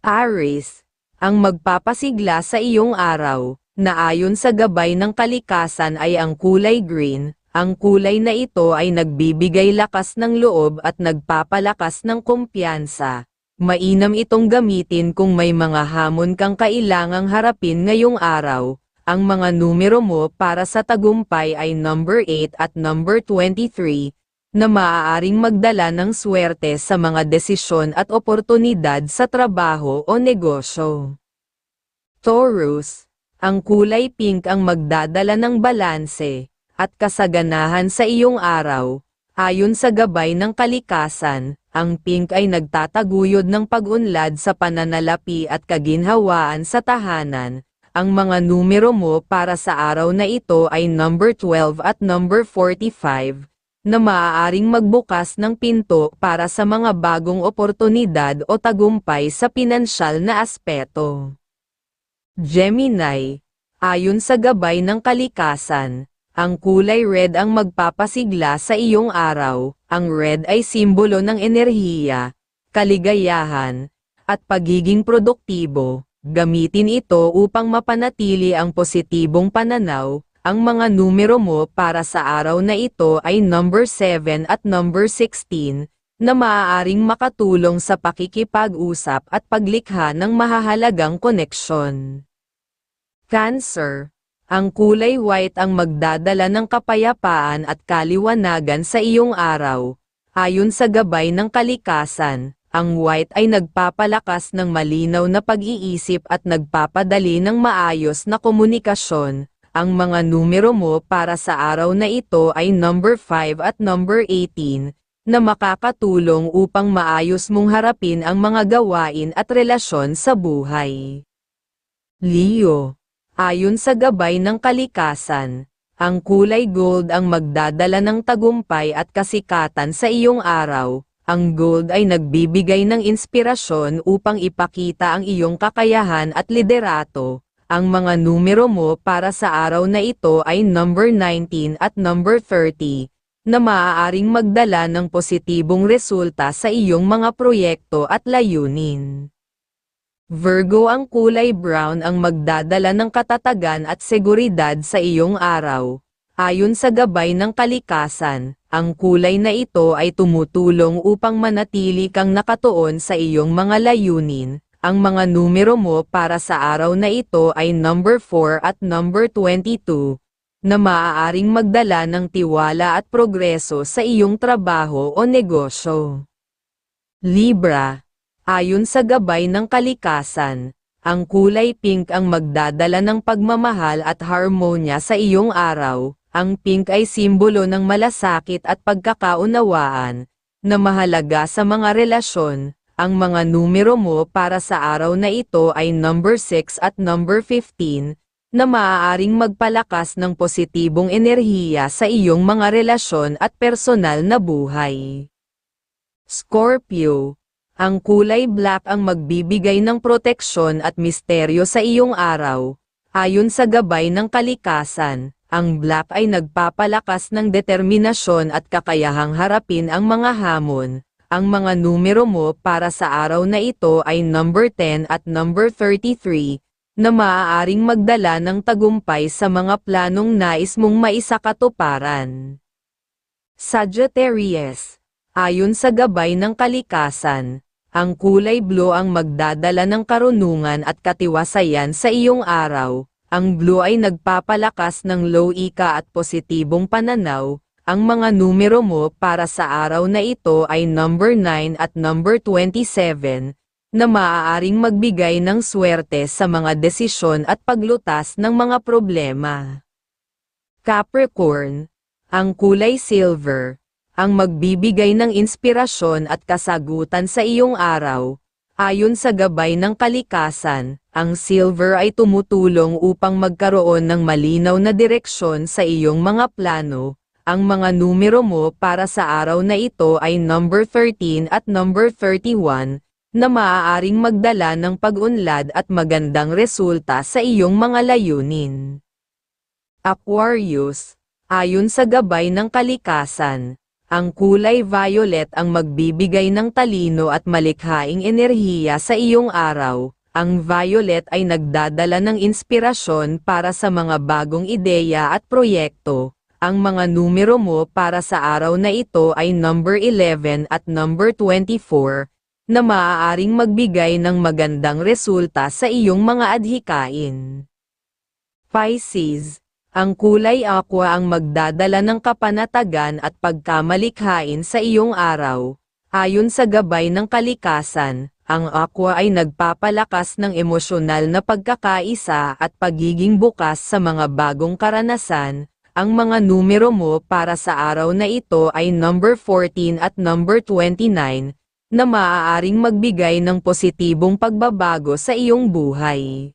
Aris, ang magpapasigla sa iyong araw, na ayon sa gabay ng kalikasan ay ang kulay green, ang kulay na ito ay nagbibigay lakas ng loob at nagpapalakas ng kumpiyansa. Mainam itong gamitin kung may mga hamon kang kailangang harapin ngayong araw. Ang mga numero mo para sa tagumpay ay number 8 at number 23, na maaaring magdala ng swerte sa mga desisyon at oportunidad sa trabaho o negosyo. Taurus, ang kulay pink ang magdadala ng balanse at kasaganahan sa iyong araw. Ayon sa gabay ng kalikasan, ang pink ay nagtataguyod ng pag-unlad sa pananalapi at kaginhawaan sa tahanan. Ang mga numero mo para sa araw na ito ay number 12 at number 45, na maaaring magbukas ng pinto para sa mga bagong oportunidad o tagumpay sa pinansyal na aspeto. Gemini, ayon sa gabay ng kalikasan, ang kulay red ang magpapasigla sa iyong araw. Ang red ay simbolo ng enerhiya, kaligayahan, at pagiging produktibo. Gamitin ito upang mapanatili ang positibong pananaw. Ang mga numero mo para sa araw na ito ay number 7 at number 16, na maaaring makatulong sa pakikipag-usap at paglikha ng mahahalagang koneksyon. Cancer ang kulay white ang magdadala ng kapayapaan at kaliwanagan sa iyong araw. Ayon sa gabay ng kalikasan, ang white ay nagpapalakas ng malinaw na pag-iisip at nagpapadali ng maayos na komunikasyon. Ang mga numero mo para sa araw na ito ay number 5 at number 18, na makakatulong upang maayos mong harapin ang mga gawain at relasyon sa buhay. Leo Ayon sa gabay ng kalikasan, ang kulay gold ang magdadala ng tagumpay at kasikatan sa iyong araw. Ang gold ay nagbibigay ng inspirasyon upang ipakita ang iyong kakayahan at liderato. Ang mga numero mo para sa araw na ito ay number 19 at number 30, na maaaring magdala ng positibong resulta sa iyong mga proyekto at layunin. Virgo ang kulay brown ang magdadala ng katatagan at seguridad sa iyong araw. Ayon sa gabay ng kalikasan, ang kulay na ito ay tumutulong upang manatili kang nakatuon sa iyong mga layunin. Ang mga numero mo para sa araw na ito ay number 4 at number 22, na maaaring magdala ng tiwala at progreso sa iyong trabaho o negosyo. Libra Ayon sa gabay ng kalikasan, ang kulay pink ang magdadala ng pagmamahal at harmonya sa iyong araw. Ang pink ay simbolo ng malasakit at pagkakaunawaan, na mahalaga sa mga relasyon. Ang mga numero mo para sa araw na ito ay number 6 at number 15, na maaaring magpalakas ng positibong enerhiya sa iyong mga relasyon at personal na buhay. Scorpio ang kulay black ang magbibigay ng proteksyon at misteryo sa iyong araw. Ayon sa gabay ng kalikasan, ang black ay nagpapalakas ng determinasyon at kakayahang harapin ang mga hamon. Ang mga numero mo para sa araw na ito ay number 10 at number 33, na maaaring magdala ng tagumpay sa mga planong nais mong maisakatuparan. Sagittarius Ayon sa gabay ng kalikasan, ang kulay blue ang magdadala ng karunungan at katiwasayan sa iyong araw. Ang blue ay nagpapalakas ng low ika at positibong pananaw. Ang mga numero mo para sa araw na ito ay number 9 at number 27, na maaaring magbigay ng swerte sa mga desisyon at paglutas ng mga problema. Capricorn, ang kulay silver, ang magbibigay ng inspirasyon at kasagutan sa iyong araw. Ayon sa gabay ng kalikasan, ang silver ay tumutulong upang magkaroon ng malinaw na direksyon sa iyong mga plano. Ang mga numero mo para sa araw na ito ay number 13 at number 31, na maaaring magdala ng pag-unlad at magandang resulta sa iyong mga layunin. Aquarius, ayon sa gabay ng kalikasan, Ang kulay violet ang magbibigay ng talino at malikhaing enerhiya sa iyong araw. Ang violet ay nagdadala ng inspirasyon para sa mga bagong ideya at proyekto. Ang mga numero mo para sa araw na ito ay number 11 at number 24, na maaaring magbigay ng magandang resulta sa iyong mga adhikain. Pisces, ang kulay aqua ang magdadala ng kapanatagan at pagkamalikhain sa iyong araw. Ayon sa gabay ng kalikasan, ang aqua ay nagpapalakas ng emosyonal na pagkakaisa at pagiging bukas sa mga bagong karanasan. Ang mga numero mo para sa araw na ito ay number 14 at number 29, na maaaring magbigay ng positibong pagbabago sa iyong buhay.